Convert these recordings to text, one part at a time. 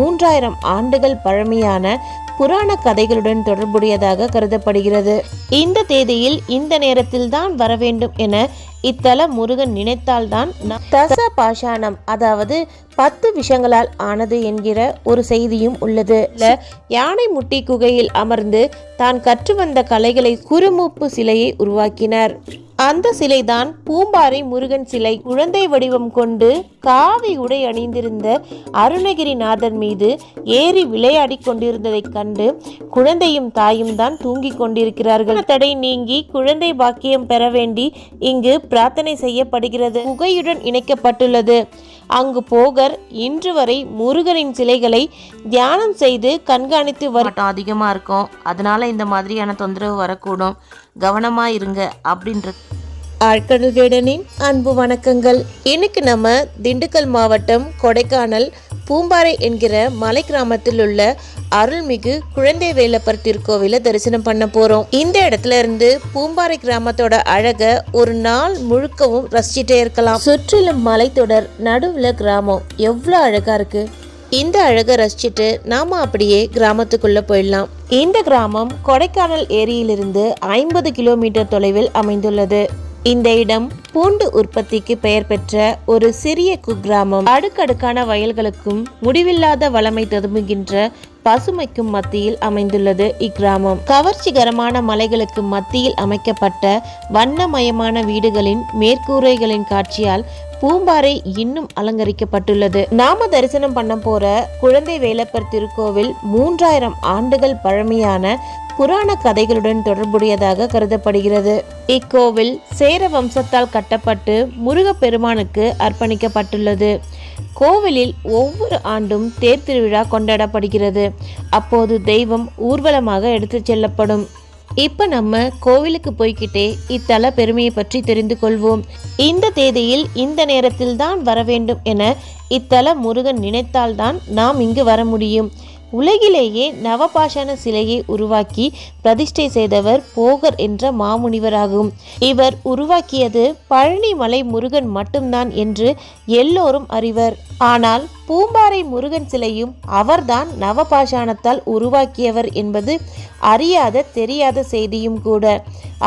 மூன்றாயிரம் ஆண்டுகள் பழமையான புராண கதைகளுடன் தொடர்புடையதாக கருதப்படுகிறது. இந்த தேதியில் இந்த நேரத்தில் தான் வர வேண்டும் என இத்தல முருகன் நினைத்தால்தான் தச பாஷாணம் அதாவது பத்து விஷங்களால் ஆனது என்கிற ஒரு செய்தியும் உள்ளது. யானை முட்டி குகையில் அமர்ந்து தான் கற்று வந்த கலைகளை குறுமூப்பு சிலையை உருவாக்கினார். அந்த சிலைதான் பூம்பாறை முருகன் சிலை. குழந்தை வடிவம் கொண்டு காவி உடை அணிந்திருந்த அருணகிரிநாதர் மீது ஏறி விளையாடிக் கொண்டிருந்ததைக் கண்டு குழந்தையும் தாயும் தான் தூங்கிக் கொண்டிருக்கிறார்கள். தடை நீங்கி குழந்தை பாக்கியம் பெற வேண்டி இங்கு பிரார்த்தனை செய்யப்படுகிறது. குகையுடன் இணைக்கப்பட்டுள்ளது. அங்கு போகர் இன்று வரை முருகனின் சிலைகளை தியானம் செய்து கண்காணித்து வரட்டும் அதிகமாக இருக்கும். அதனால இந்த மாதிரியான தொந்தரவு வரக்கூடும். கவனமா இருங்க அப்படின்ற ஆழ்கடல் வேடனின் அன்பு வணக்கங்கள். இன்னைக்கு நம்ம திண்டுக்கல் மாவட்டம் கொடைக்கானல் பூம்பாறை என்கிற மலை கிராமத்தில் உள்ள அருள்மிகு குழந்தை வேலப்பர் திருக்கோவில தரிசனம் பண்ண போறோம். இந்த இடத்துல இருந்து பூம்பாறை கிராமத்தோட அழக ஒரு நாள் முழுக்கவும் ரசிச்சுட்டே இருக்கலாம். சுற்றிலும் மலைத்தொடர் நடுவுல கிராமம். எவ்வளோ அழகா இருக்கு. இந்த அழகை ரசிச்சுட்டு நாம அப்படியே கிராமத்துக்குள்ள போயிடலாம். இந்த கிராமம் கொடைக்கானல் ஏரியிலிருந்து ஐம்பது கிலோமீட்டர் தொலைவில் அமைந்துள்ளது. இந்த இடம் பூண்டு உற்பத்திக்கு பெயர் பெற்ற ஒரு சிறிய குக்கிராமம். அடுக்கடுக்கான வயல்களுக்கும் முடிவில்லாத வளமை ததும்புகின்ற பசுமைக்கும் மத்தியில் அமைந்துள்ளது இக்கிராமம். கவர்ச்சிகரமான மலைகளுக்கு மத்தியில் அமைக்கப்பட்ட வண்ணமயமான வீடுகளின் மேற்கூரைகளின் காட்சியால் பூம்பாறை இன்னும் அலங்கரிக்கப்பட்டுள்ளது. நாம தரிசனம் பண்ண போற குழந்தை வேலப்பர் திருக்கோவில் மூன்றாயிரம் ஆண்டுகள் பழமையான புராண கதைகளுடன் தொடர்புடையதாக கருதப்படுகிறது. இக்கோவில் சேர வம்சத்தால் கட்டப்பட்டு முருகப்பெருமானுக்கு அர்ப்பணிக்கப்பட்டுள்ளது. கோவிலில் ஒவ்வொரு ஆண்டும் தேர் திருவிழா கொண்டாடப்படுகிறது. அப்போது தெய்வம் ஊர்வலமாக எடுத்துச் செல்லப்படும். இப்ப நம்ம கோவிலுக்கு போய்கிட்டே இத்தல பெருமையை பற்றி தெரிந்து கொள்வோம். இந்த தேதியில் இந்த நேரத்தில் தான் வர வேண்டும் என இத்தல முருகன் நினைத்தால்தான் நாம் இங்கு வர முடியும். உலகிலேயே நவபாஷான சிலையை உருவாக்கி பிரதிஷ்டை செய்தவர் போகர் என்ற மாமுனிவராகும். இவர் உருவாக்கியது பழனி மலை முருகன் மட்டும்தான் என்று எல்லோரும் அறிவர். ஆனால் பூம்பாறை முருகன் சிலையும் அவர்தான் நவபாஷாணத்தால் உருவாக்கியவர் என்பது அறியாத தெரியாத செய்தியும் கூட.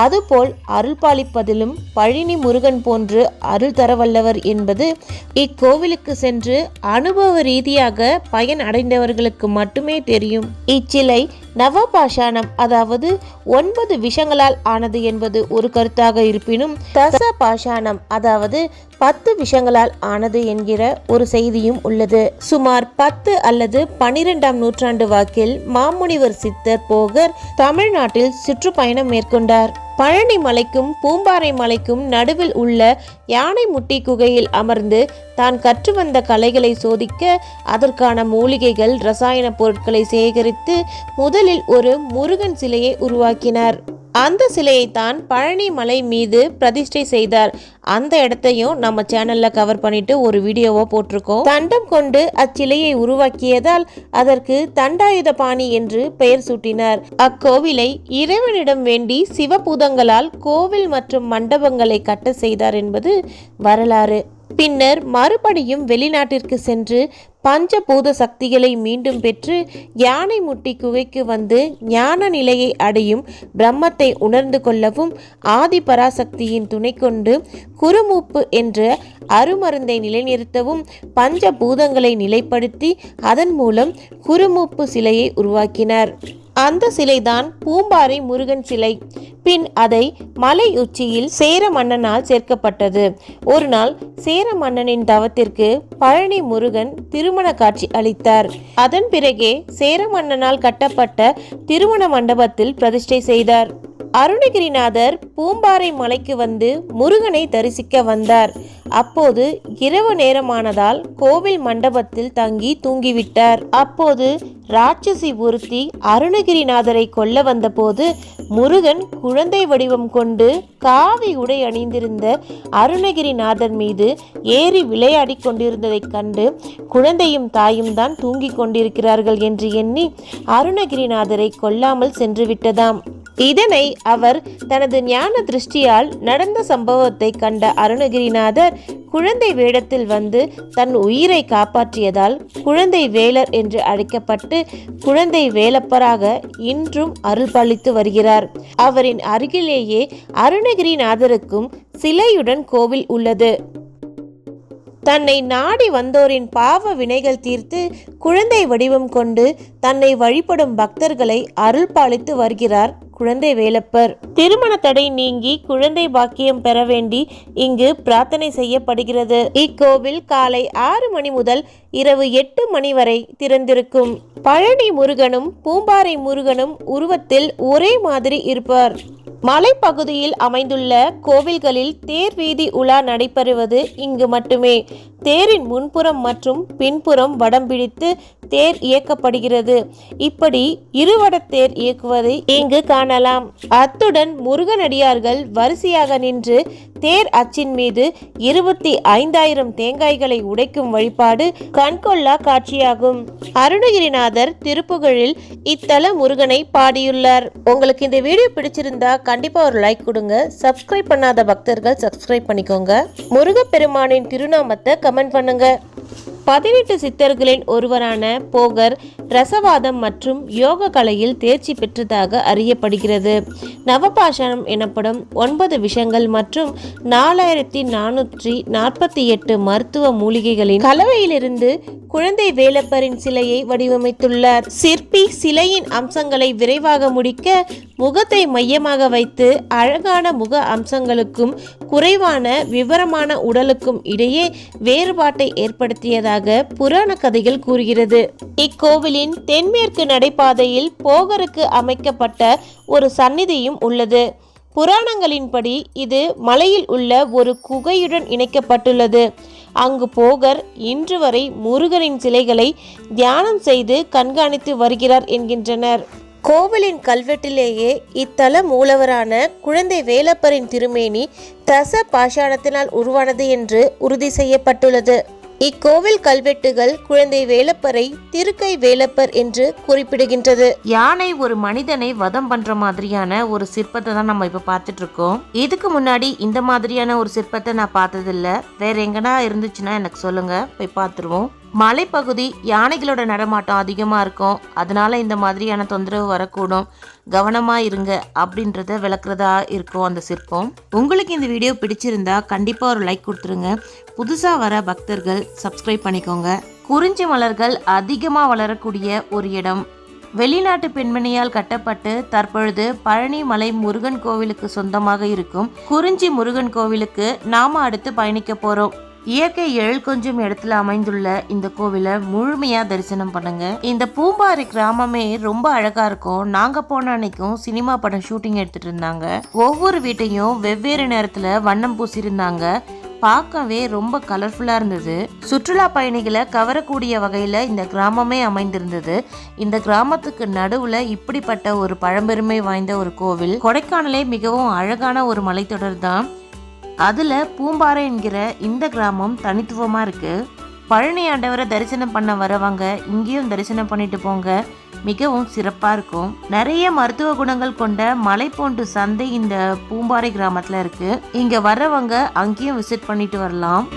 அதுபோல் அருள் பாலிப்பதிலும் பழினி முருகன் போன்று அருள் தரவல்லவர் என்பது இக்கோவிலுக்கு சென்று அனுபவ ரீதியாக பயன் அடைந்தவர்களுக்கு மட்டுமே தெரியும். இச்சிலை நவபாஷாணம் அதாவது ஒன்பது விஷங்களால் ஆனது என்பது ஒரு கருத்தாக இருப்பினும் தச பாஷாணம் அதாவது பத்து விஷங்களால் ஆனது என்கிற ஒரு செய்தியும் உள்ளது. சுமார் பத்து அல்லது பனிரெண்டாம் நூற்றாண்டு வாக்கில் மாமுனிவர் சித்தர் போகர் தமிழ்நாட்டில் சுற்றுப்பயணம் மேற்கொண்டார். பழனி மலைக்கும் பூம்பாறை மலைக்கும் நடுவில் உள்ள யானை முட்டி குகையில் அமர்ந்து தான் கற்று வந்த கலைகளை சோதிக்க அதற்கான மூலிகைகள் ரசாயன பொருட்களை சேகரித்து முதலில் ஒரு முருகன் சிலையை உருவாக்கினார். அந்த சிலையை தான் பழனி மலை மீது பிரதிஷ்டை செய்தார். அந்த இடத்தையும் நம்ம சேனல்ல கவர் பண்ணிட்டு ஒரு வீடியோவா போட்டிருக்கோம். தண்டம் கொண்டு அச்சிலையை உருவாக்கியதால் அதற்கு தண்டாயுத பாணி என்று பெயர் சூட்டினார். அக்கோவிலை இறைவனிடம் வேண்டி சிவபூதங்களால் கோவில் மற்றும் மண்டபங்களை கட்ட செய்தார் என்பது வரலாறு. பின்னர் மறுபடியும் வெளிநாட்டிற்கு சென்று பஞ்சபூத சக்திகளை மீண்டும் பெற்று யானை முட்டி குகைக்கு வந்து ஞான நிலையை அடையும் பிரம்மத்தை உணர்ந்து கொள்ளவும் ஆதி பராசக்தியின் துணை கொண்டு குருமூப்பு என்ற அருமருந்தை நிலைநிறுத்தவும் பஞ்சபூதங்களை நிலைப்படுத்தி அதன் மூலம் குருமூப்பு சிலையை உருவாக்கினார். அந்த சிலைதான் பூம்பாறை முருகன் சிலை. பின் அதை மலை உச்சியில் சேர மன்னனால் சேர்க்கப்பட்டது. ஒரு நாள் சேர மன்னனின் தவத்திற்கு பழனி முருகன் திருமண காட்சி அளித்தார். அதன் பிறகே சேர மன்னனால் கட்டப்பட்ட திருமண மண்டபத்தில் பிரதிஷ்டை செய்தார். அருணகிரிநாதர் பூம்பாறை மலைக்கு வந்து முருகனை தரிசிக்க வந்தார். அப்போது இரவு நேரமானதால் கோவில் மண்டபத்தில் தங்கி தூங்கிவிட்டார். அப்போது ராட்சசி ஒருத்தி அருணகிரிநாதரை கொல்ல வந்தபோது முருகன் குழந்தை வடிவம் கொண்டு காவி உடை அணிந்திருந்த அருணகிரிநாதர் மீது ஏறி விளையாடிக் கொண்டிருந்ததைக் கண்டு குழந்தையும் தாயும் தான் தூங்கிக் கொண்டிருக்கிறார்கள் என்று எண்ணி அருணகிரிநாதரை கொல்லாமல் சென்று விட்டதாம் இதனை அவர் தனது ஞான திருஷ்டியால் நடந்த சம்பவத்தை கண்ட அருணகிரிநாதர் குழந்தை வேடத்தில் வந்து தன் உயிரை காப்பாற்றியதால் குழந்தை வேலர் என்று அழைக்கப்பட்டு குழந்தை வேலப்பராக இன்றும் அருள்பாலித்து வருகிறார். அவரின் அருகிலேயே அருணகிரிநாதருக்கும் சிலையுடன் கோவில் உள்ளது. தன்னை நாடி வந்தோரின் பாவ வினைகள் தீர்த்து குழந்தை வடிவம் கொண்டு தன்னை வழிபடும் பக்தர்களை அருள்பாலித்து வருகிறார் குழந்தை வேலப்பர். திருமண தடை நீங்கி குழந்தை பாக்கியம் பெற வேண்டி இங்கு பிரார்த்தனை செய்யப்படுகிறது. இக்கோவில் காலை ஆறு மணி முதல் இரவு எட்டு மணி வரை திறந்திருக்கும். பழனி முருகனும் பூம்பாறை முருகனும் உருவத்தில் ஒரே மாதிரி இருப்பார். மலைப்பகுதியில் அமைந்துள்ள கோவில்களில் தேர் வீதி உலா நடைபெறுவது இங்கு மட்டுமே. தேரின் முன்புறம் மற்றும் பின்புறம் வடம் பிடித்து தேர் இயக்கப்படுகிறது. இப்படி இருவட தேர் இயக்குவதை இங்கு காணலாம். அத்துடன் முருகனடியார்கள் வரிசையாக நின்று தேர் அச்சின் மீது இருபத்தி ஐந்தாயிரம் தேங்காய்களை உடைக்கும் வழிபாடு கண்கொள்ளா காட்சியாகும். அருணகிரிநாதர் திருப்புகழில் இத்தல முருகனை பாடியுள்ளார். உங்களுக்கு இந்த வீடியோ பிடிச்சிருந்தா கண்டிப்பா ஒரு லைக் கொடுங்க. சப்ஸ்கிரைப் பண்ணாத பக்தர்கள் சப்ஸ்கிரைப் பண்ணிக்கோங்க. முருகப்பெருமானின் திருநாமத்தை கமெண்ட் பண்ணுங்கள் பதினெட்டு சித்தர்களின் ஒருவரான போகர் ரசவாதம் மற்றும் யோக கலையில் தேர்ச்சி பெற்றதாக அறியப்படுகிறது. நவபாஷாணம் எனப்படும் ஒன்பது விஷங்கள் மற்றும் நாலாயிரத்தி நானூற்றி நாற்பத்தி எட்டு மருத்துவ மூலிகைகளின் கலவையிலிருந்து குழந்தை வேலப்பரின் சிலையை வடிவமைத்துள்ளார். சிற்பி சிலையின் அம்சங்களை விரைவாக முடிக்க முகத்தை மையமாக வைத்து அழகான முக அம்சங்களுக்கும் குறைவான விவரமான உடலுக்கும் இடையே வேறுபாட்டை ஏற்படுத்தியதாக புராண கதைகள் கூறுகிறது. இக்கோவிலின் தென்மேற்கு நடைபாதையில் போகருக்கு அமைக்கப்பட்ட ஒரு சந்நிதியும் உள்ளது. புராணங்களின்படி இது மலையில் உள்ள ஒரு குகையுடன் இணைக்கப்பட்டுள்ளது. அங்கு போகர் இன்று வரை முருகனின் சிலைகளை தியானம் செய்து கண்காணித்து வருகிறார் என்கின்றனர். கோவிலின் கல்வெட்டிலேயே இத்தல மூலவரான குழந்தை வேலப்பரின் திருமேனி தச பாஷாணத்தினால் உருவானது என்று உறுதி செய்யப்பட்டுள்ளது. இக்கோவில் கல்வெட்டுகள் குழந்தை வேலப்பரை திருக்கை வேலப்பர் என்று குறிப்பிடுகின்றது. யானை ஒரு மனிதனை வதம் பண்ற மாதிரியான ஒரு சிற்பத்தை தான் நம்ம இப்ப பார்த்துட்டு இருக்கோம் இதுக்கு முன்னாடி இந்த மாதிரியான ஒரு சிற்பத்தை நான் பார்த்ததில்ல. வேற எங்கன்னா இருந்துச்சுன்னா எனக்கு சொல்லுங்க போய் பார்த்துருவோம். மலைப்பகுதி யானைகளோட நடமாட்டம் அதிகமாக இருக்கும். அதனால இந்த மாதிரியான தொந்தரவு வரக்கூடும். கவனமாக இருங்க அப்படின்றத விளக்குறதா இருக்கும் அந்த சிற்பம். உங்களுக்கு இந்த வீடியோ பிடிச்சிருந்தா கண்டிப்பாக ஒரு லைக் கொடுத்துருங்க. புதுசாக வர பக்தர்கள் சப்ஸ்கிரைப் பண்ணிக்கோங்க. குறிஞ்சி மலர்கள் அதிகமாக வளரக்கூடிய ஒரு இடம். வெளிநாட்டு பெண்மணியால் கட்டப்பட்டு தற்பொழுது பழனி மலை முருகன் கோவிலுக்கு சொந்தமாக இருக்கும். குறிஞ்சி முருகன் கோவிலுக்கு நாம அடுத்து பயணிக்க போறோம். இயற்கை எழில் கொஞ்சம் இடத்துல அமைந்துள்ள இந்த கோவிலை முழுமையா தரிசனம் பண்ணுங்க. இந்த பூம்பாறை கிராமமே ரொம்ப அழகா இருக்கும். நாங்க போன அன்னைக்கும் சினிமா படம் ஷூட்டிங் எடுத்துட்டு இருந்தாங்க. ஒவ்வொரு வீட்டையும் வெவ்வேறு நேரத்துல வண்ணம் பூசியிருந்தாங்க. பார்க்கவே ரொம்ப கலர்ஃபுல்லாக இருந்தது. சுற்றுலா பயணிகளை கவரக்கூடிய வகையில் இந்த கிராமமே அமைந்திருந்தது. இந்த கிராமத்துக்கு நடுவில் இப்படிப்பட்ட ஒரு பழம்பெருமை வாய்ந்த ஒரு கோவில். கொடைக்கானலே மிகவும் அழகான ஒரு மலைத்தொடர் தான். அதில் பூம்பாறை என்கிற இந்த கிராமம் தனித்துவமாக இருக்குது பழனி ஆண்டவரை தரிசனம் பண்ண வரவங்க இங்கேயும் தரிசனம் பண்ணிட்டு போங்க. மிகவும் சிறப்பாக இருக்கும். நிறைய மருத்துவ குணங்கள் கொண்ட மலை போன்று சந்தை இந்த பூம்பாறை கிராமத்தில் இருக்குது இங்கே வரவங்க அங்கேயும் விசிட் பண்ணிட்டு வரலாம்.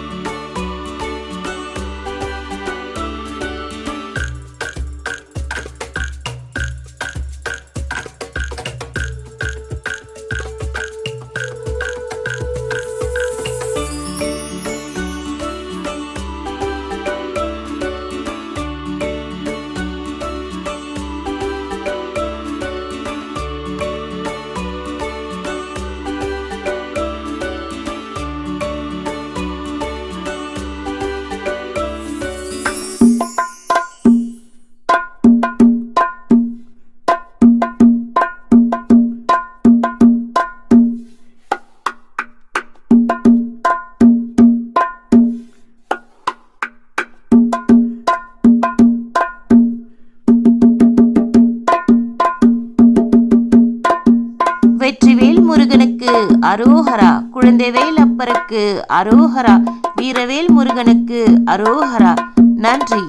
அரோஹரா குழந்தைவேல் அப்பருக்கு அரோஹரா வீரவேல் முருகனுக்கு அரோஹரா. நன்றி.